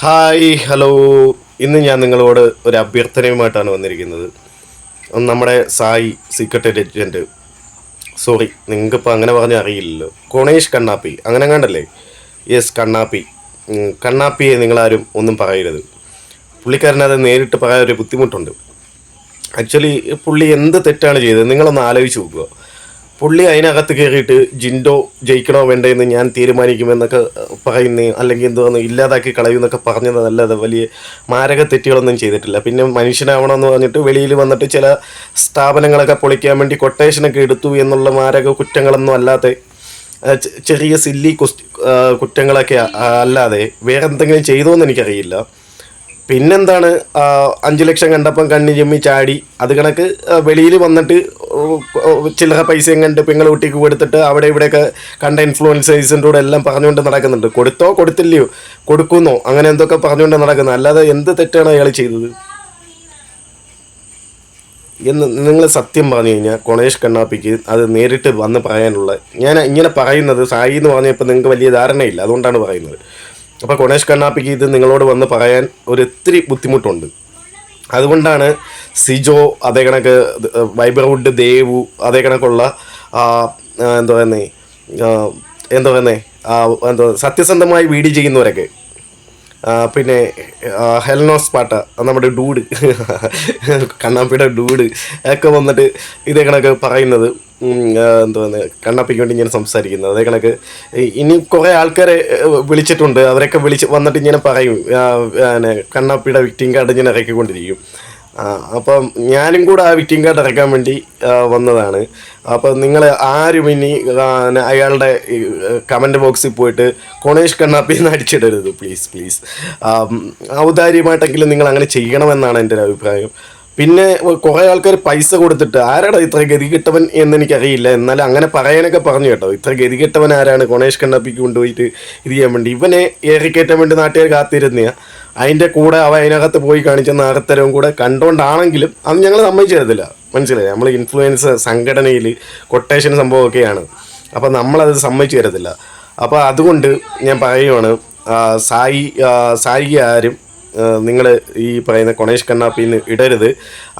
Hi hello. ഇന്ന് ഞാൻ നിങ്ങളോട് ഒരു അഭ്യർത്ഥനയുമായിട്ടാണ് വന്നിരിക്കുന്നത്. നമ്മുടെ സായി സീക്രട്ട് ഏജന്റ് സോറി നിങ്ങൾക്കിപ്പോൾ അങ്ങനെ പറഞ്ഞാൽ അറിയില്ലല്ലോ. കോണേഷ് കണ്ണാപ്പി. അങ്ങനെ കണ്ടല്ലേ? യെസ് കണ്ണാപ്പി. കണ്ണാപ്പിയെ നിങ്ങളാരും ഒന്നും പറയരുത്. പുള്ളിക്കാരനത് നേരിട്ട് പറയാൻ ഒരു ബുദ്ധിമുട്ടുണ്ട്. ആക്ച്വലി പുള്ളി എന്ത് തെറ്റാണ് ചെയ്തത്? നിങ്ങളൊന്ന് ആലോചിച്ച് നോക്കുക. പുള്ളി അതിനകത്ത് കയറിയിട്ട് ജിൻഡോ ജയിക്കണോ വേണ്ടേ എന്ന് ഞാൻ തീരുമാനിക്കുമെന്നൊക്കെ പറയുന്ന അല്ലെങ്കിൽ എന്തോന്ന് ഇല്ലാതാക്കി കളയുമെന്നൊക്കെ പറഞ്ഞതല്ലാതെ വലിയ മാരക തെറ്റുകളൊന്നും ചെയ്തിട്ടില്ല. പിന്നെ മനുഷ്യനാവണമെന്ന് പറഞ്ഞിട്ട് വെളിയിൽ വന്നിട്ട് ചില സ്ഥാപനങ്ങളൊക്കെ പൊളിക്കാൻ വേണ്ടി കൊട്ടേഷനൊക്കെ എടുത്തു എന്നുള്ള മാരക കുറ്റങ്ങളൊന്നും അല്ലാതെ ചെറിയ സില്ലി കുറ്റങ്ങളൊക്കെ അല്ലാതെ വേറെ എന്തെങ്കിലും ചെയ്തോ എന്ന് എനിക്കറിയില്ല. പിന്നെന്താണ്? അഞ്ചു ലക്ഷം കണ്ടപ്പം കണ്ണി ചെമ്മി ചാടി. അത് കണക്ക് വെളിയിൽ വന്നിട്ട് ചില്ലറ പൈസയും കണ്ട് പെങ്ങൾ കുട്ടിക്ക് കൊടുത്തിട്ട് അവിടെ ഇവിടെയൊക്കെ കണ്ട ഇൻഫ്ലുവൻസേഴ്സിന്റെ കൂടെ എല്ലാം പറഞ്ഞുകൊണ്ട് നടക്കുന്നുണ്ട്. കൊടുത്തോ കൊടുത്തില്ലയോ? കൊടുക്കുന്നോ? അങ്ങനെ എന്തൊക്കെ പറഞ്ഞുകൊണ്ട് നടക്കുന്നത് അല്ലാതെ എന്ത് തെറ്റാണ് അയാൾ ചെയ്തത്? എന്ന് നിങ്ങൾ സത്യം പറഞ്ഞു കഴിഞ്ഞാൽ കൊണേഷ് കണ്ണാപ്പിക്ക് അത് നേരിട്ട് വന്ന് പറയാനുള്ള ഞാൻ ഇങ്ങനെ പറയുന്നത് സായി എന്ന് പറഞ്ഞപ്പോൾ നിങ്ങൾക്ക് വലിയ ധാരണയില്ല. അതുകൊണ്ടാണ് പറയുന്നത്. അപ്പോൾ ഗണേഷ് കണ്ണാപ്പിക്ക് ഇത് നിങ്ങളോട് വന്ന് പറയാൻ ഒരു ബുദ്ധിമുട്ടുണ്ട്. അതുകൊണ്ടാണ് സിജോ അതേ കണക്ക് വൈബർവുഡ് ദേവു അതേ കണക്കുള്ള എന്തോ പറയുന്നത് എന്താ പറയുന്നേ എന്തോ സത്യസന്ധമായി വീഡിയോ ചെയ്യുന്നവരൊക്കെ. പിന്നെ ഹെൽനോസ് പാട്ട നമ്മുടെ ഡൂഡ് കണ്ണാപ്പിയുടെ ഡൂഡ് ഒക്കെ വന്നിട്ട് ഇതേ കണക്ക് പറയുന്നത്. എന്തുവാന്ന് കണ്ണാപ്പിക്ക് വേണ്ടി ഇങ്ങനെ സംസാരിക്കുന്നത്. അതേ കണക്ക് ഇനി കുറേ ആൾക്കാരെ വിളിച്ചിട്ടുണ്ട്. അവരൊക്കെ വിളിച്ച് വന്നിട്ട് ഇങ്ങനെ പറയും. കണ്ണാപ്പിയുടെ വിക്ടിം കാർഡ് ഇങ്ങനെ ഇറക്കിക്കൊണ്ടിരിക്കും. അപ്പം ഞാനും കൂടെ ആ വിറ്റിംഗ് കാർഡ് ഇറക്കാൻ വേണ്ടി വന്നതാണ്. അപ്പം നിങ്ങൾ ആരും ഇനി അയാളുടെ കമന്റ് ബോക്സിൽ പോയിട്ട് കൊണേഷ് കണ്ണാപ്പി എന്ന് അടിച്ചിടരുത്. Please please. ഔദാര്യമായിട്ടെങ്കിലും നിങ്ങൾ അങ്ങനെ ചെയ്യണമെന്നാണ് എന്റെ ഒരു അഭിപ്രായം. പിന്നെ കുറേ ആൾക്കാർ പൈസ കൊടുത്തിട്ട് ആരാടാ ഇത്ര ഗതികെട്ടവൻ എന്ന് എന്നെനിക്കറിയില്ല. എന്നാലും അങ്ങനെ പറയാനൊക്കെ പറഞ്ഞു കേട്ടോ. ഇത്ര ഗതികെട്ടവൻ ആരാണ് കൊണേഷ് കണ്ണാപ്പിക്ക് കൊണ്ടുപോയിട്ട് ഇത് ചെയ്യാൻ വേണ്ടി? ഇവനെ ഏറിക്കയറ്റാൻ വേണ്ടി നാട്ടുകാർ കാത്തിരുന്നയാ. അതിന്റെ കൂടെ അവ അതിനകത്ത് പോയി കാണിച്ച നാഗത്തരവും കൂടെ കണ്ടോണ്ടാണെങ്കിലും അത് ഞങ്ങൾ സമ്മതിച്ചു തരത്തില്ല മനസ്സിലായി? നമ്മൾ ഇൻഫ്ലുവൻസ് സംഘടനയിൽ കൊട്ടേഷൻ സംഭവമൊക്കെയാണ്. അപ്പോൾ നമ്മളത് സമ്മതിച്ചു തരത്തില്ല അപ്പോൾ അതുകൊണ്ട് ഞാൻ പറയുവാണ് സായി സായി ആരും നിങ്ങൾ ഈ പറയുന്ന കൊണേഷ് കണ്ണാപ്പിന്ന് ഇടരുത്.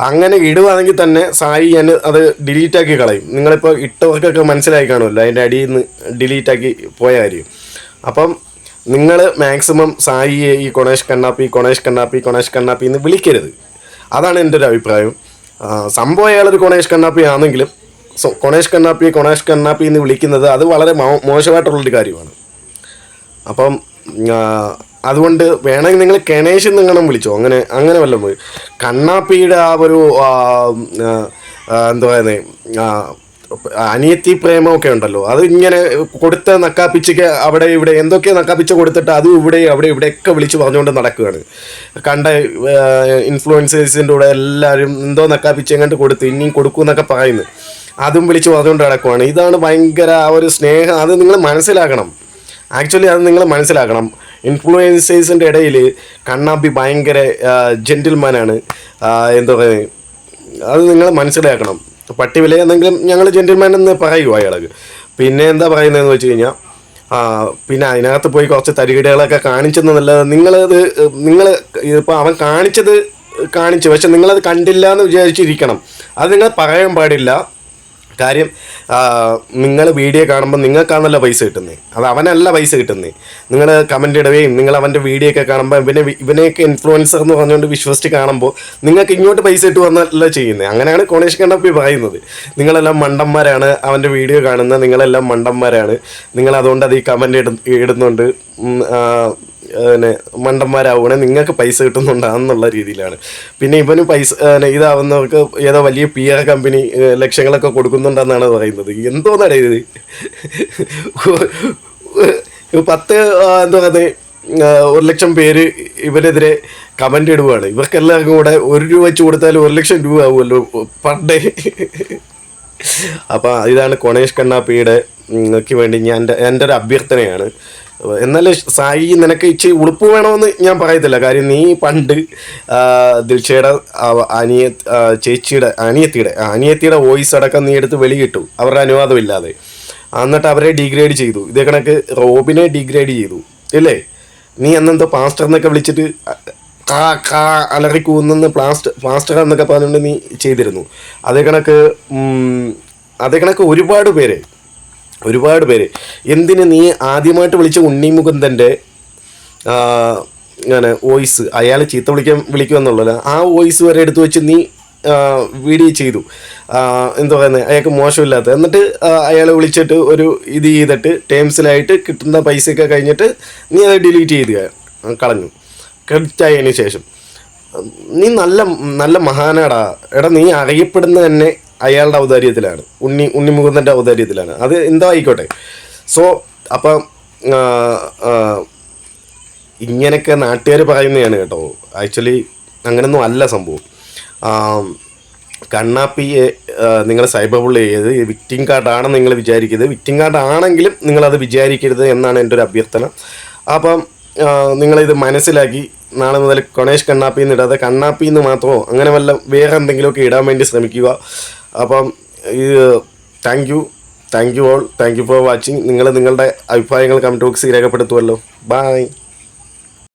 അങ്ങനെ ഇടുവാണെങ്കിൽ തന്നെ സായി ഞാൻ അത് ഡിലീറ്റ് ആക്കി കളയും. നിങ്ങളിപ്പോൾ ഇട്ടവർക്കൊക്കെ മനസ്സിലായി കാണുമല്ലോ അതിന്റെ അടിയിൽ നിന്ന് ഡിലീറ്റ് ആക്കി പോയ കാര്യം. അപ്പം നിങ്ങൾ മാക്സിമം സായിയെ ഈ കൊണേഷ് കണ്ണാപ്പി കൊണേഷ് കണ്ണാപ്പി കൊണേഷ് കണ്ണാപ്പി എന്ന് വിളിക്കരുത്. അതാണ് എന്റെ ഒരു അഭിപ്രായം. സംഭവം അയാളൊരു കൊണേഷ് കണ്ണാപ്പി ആണെങ്കിലും സോ കൊണേഷ് കണ്ണാപ്പി കൊണേഷ് കണ്ണാപ്പി എന്ന് വിളിക്കുന്നത് അത് വളരെ മോശമായിട്ടുള്ളൊരു കാര്യമാണ്. അപ്പം അതുകൊണ്ട് വേണമെങ്കിൽ നിങ്ങൾ കെണേഷ് നിങ്ങളും വിളിച്ചോ? അങ്ങനെ അങ്ങനെ വല്ലതും പോയി. കണ്ണാപ്പിയുടെ ആ ഒരു എന്താ പറയുന്നത് അനിയത്തി പ്രേമമൊക്കെ ഉണ്ടല്ലോ. അത് ഇങ്ങനെ കൊടുത്ത നക്കാപ്പിച്ചൊക്കെ അവിടെ ഇവിടെ എന്തൊക്കെ നക്കാപ്പിച്ച കൊടുത്തിട്ട് അതും ഇവിടെ അവിടെ ഇവിടെയൊക്കെ വിളിച്ചു പറഞ്ഞുകൊണ്ട് നടക്കുകയാണ്. കണ്ട ഇൻഫ്ലുവൻസേഴ്സിന്റെ കൂടെ എല്ലാവരും എന്തോ നക്കാപ്പിച്ച് എങ്ങോട്ട് കൊടുത്തു ഇനിയും കൊടുക്കും എന്നൊക്കെ പറയുന്നു. അതും വിളിച്ച് പറഞ്ഞുകൊണ്ട് നടക്കുവാണ്. ഇതാണ് ഭയങ്കര ആ ഒരു സ്നേഹം. അത് നിങ്ങൾ മനസ്സിലാക്കണം. ആക്ച്വലി അത് നിങ്ങൾ മനസ്സിലാക്കണം. ഇൻഫ്ലുവൻസേഴ്സിന്റെ ഇടയിൽ കണ്ണാപ്പി ഭയങ്കര ജെന്റിൽമാനാണ് എന്താ പറയുക അത് നിങ്ങൾ മനസ്സിലാക്കണം. പട്ടി വില എന്നെങ്കിലും ഞങ്ങൾ ജെന്റിൽമാൻ എന്ന് പറയൂ അയാൾക്ക് പിന്നെ എന്താ പറയുന്നതെന്ന് വെച്ച് കഴിഞ്ഞാൽ ആ, പിന്നെ അതിനകത്ത് പോയി കുറച്ച് തരികിടകളൊക്കെ കാണിച്ചെന്നല്ല നിങ്ങളത് നിങ്ങൾ ഇപ്പോൾ അവൻ കാണിച്ചത് കാണിച്ചു. പക്ഷെ നിങ്ങളത് കണ്ടില്ല എന്ന് വിചാരിച്ചിരിക്കണം. അത് നിങ്ങൾ പറയാൻ പാടില്ല. കാര്യം നിങ്ങൾ വീഡിയോ കാണുമ്പോൾ നിങ്ങൾക്കാണല്ലോ പൈസ കിട്ടുന്നത് അത് അവനല്ല പൈസ കിട്ടുന്നത് നിങ്ങൾ കമന്റ് ഇടുകയും നിങ്ങൾ അവന്റെ വീഡിയോ ഒക്കെ കാണുമ്പോൾ ഇവനെ ഇവനെയൊക്കെ ഇൻഫ്ലുവൻസർ എന്ന് പറഞ്ഞുകൊണ്ട് വിശ്വസിച്ച് കാണുമ്പോൾ നിങ്ങൾക്ക് ഇങ്ങോട്ട് പൈസ ഇട്ട് വന്നല്ല ചെയ്യുന്നത് അങ്ങനെയാണ് കോണേഷ് കണ്ണപ്പി പറയുന്നത്. നിങ്ങളെല്ലാം മണ്ടന്മാരാണ് അവന്റെ വീഡിയോ കാണുന്ന നിങ്ങളെല്ലാം മണ്ടന്മാരാണ്. നിങ്ങളതുകൊണ്ട് അത് ഈ കമന്റ് ഇട ഇടുന്നുണ്ട്. പിന്നെ മണ്ടന്മാരാവണേ നിങ്ങൾക്ക് പൈസ കിട്ടുന്നുണ്ടാന്നുള്ള രീതിയിലാണ്. പിന്നെ ഇവന് പൈസ ഇതാവുന്നവർക്ക് ഏതോ വലിയ പി ആർ കമ്പനി ലക്ഷങ്ങളൊക്കെ കൊടുക്കുന്നുണ്ടെന്നാണ് പറയുന്നത്. എന്തോന്നാണ് ഇത്? പത്ത് എന്താ പറയുന്നത് ഒരു ലക്ഷം പേര് ഇവരെതിരെ കമന്റ് ഇടുവാണ്. ഇവർക്കെല്ലാവർക്കും കൂടെ ഒരു രൂപ വെച്ച് കൊടുത്താൽ ഒരു ലക്ഷം രൂപ ആവുമല്ലോ പണ്ടേ. അപ്പം ഇതാണ് കൊണേഷ് കണ്ണാപ്പിയുടെ ക്ക് വേണ്ടി ഞാൻ എന്റെ ഒരു അഭ്യർത്ഥനയാണ്. എന്നാലും സായി നിനക്ക് ഇച്ചിരി ഉളുപ്പ് വേണമെന്ന് ഞാൻ പറയത്തില്ല. കാര്യം നീ പണ്ട് ദിൽഷയുടെ അനിയ ചേച്ചിയുടെ അനിയത്തിയുടെ അനിയത്തിയുടെ വോയിസ് അടക്കം നീ എടുത്ത് വെളിയിട്ടു. അവരുടെ അനുവാദമില്ലാതെ. എന്നിട്ട് അവരെ ഡിഗ്രേഡ് ചെയ്തു. ഇതേ കണക്ക് റോബിനെ ഡിഗ്രേഡ് ചെയ്തു. ഇല്ലേ? നീ അന്നെന്തോ പാസ്റ്റർ എന്നൊക്കെ വിളിച്ചിട്ട് കാ കാ അലറി കൂന്നെന്ന് പ്ലാസ്റ്റർ പ്ലാസ്റ്റർ എന്നൊക്കെ പറഞ്ഞുകൊണ്ട് നീ ചെയ്തിരുന്നു. അതേ കണക്ക് അതേ കണക്ക് ഒരുപാട് പേര്. ഒരുപാട് പേര്. എന്തിന് നീ ആദ്യമായിട്ട് വിളിച്ച ഉണ്ണി മുകുന്ദന്റെ ഇങ്ങനെ വോയിസ് അയാൾ ചീത്ത വിളിക്കാൻ വിളിക്കുമെന്നുള്ളത് ആ വോയിസ് വരെ എടുത്തു വെച്ച് നീ വീഡിയോ ചെയ്തു. എന്താ പറയുന്നത് അയാൾക്ക് മോശമില്ലാത്ത. എന്നിട്ട് അയാളെ വിളിച്ചിട്ട് ഒരു ഇത് ചെയ്തിട്ട് ടേംസിലായിട്ട് കിട്ടുന്ന പൈസയൊക്കെ കഴിഞ്ഞിട്ട് നീ അത് ഡിലീറ്റ് ചെയ്ത് കളഞ്ഞു. ക്രെഡിറ്റ് ശേഷം. നീ നല്ല നല്ല മഹാനാടാ. എടാ നീ അറിയപ്പെടുന്ന തന്നെ അയാളുടെ ഔദാര്യത്തിലാണ്. ഉണ്ണി ഉണ്ണി മുകുന്ദന്റെ ഔദാര്യത്തിലാണ്. അത് എന്തോ ആയിക്കോട്ടെ സോ അപ്പം ഇങ്ങനെയൊക്കെ നാട്ടുകാർ പറയുന്നതാണ് കേട്ടോ. ആക്ച്വലി അങ്ങനൊന്നും അല്ല സംഭവം. കണ്ണാപ്പി നിങ്ങൾ സൈബർ ബുള്ളി ചെയ്ത് വിക്ടിം കാർഡാണെന്ന് നിങ്ങൾ വിചാരിക്കരുത്. വിക്ടിം കാർഡ് ആണെങ്കിലും നിങ്ങളത് വിചാരിക്കരുത് എന്നാണ് എന്റെ ഒരു അഭ്യർത്ഥന. അപ്പം നിങ്ങളിത് മനസ്സിലാക്കി നാളെ മുതൽ ഗണേഷ് കണ്ണാപ്പി എന്ന് ഇടാതെ കണ്ണാപ്പി എന്ന് മാത്രമോ അങ്ങനെ വല്ല വേറെ എന്തെങ്കിലുമൊക്കെ ഇടാൻ വേണ്ടി ശ്രമിക്കുക. അപ്പം ഈ thank you thank you all thank you for watching നിങ്ങൾ നിങ്ങളുടെ അഭിപ്രായങ്ങൾ കമന്റ് ബോക്സിൽ രേഖപ്പെടുത്തുമല്ലോ ബൈ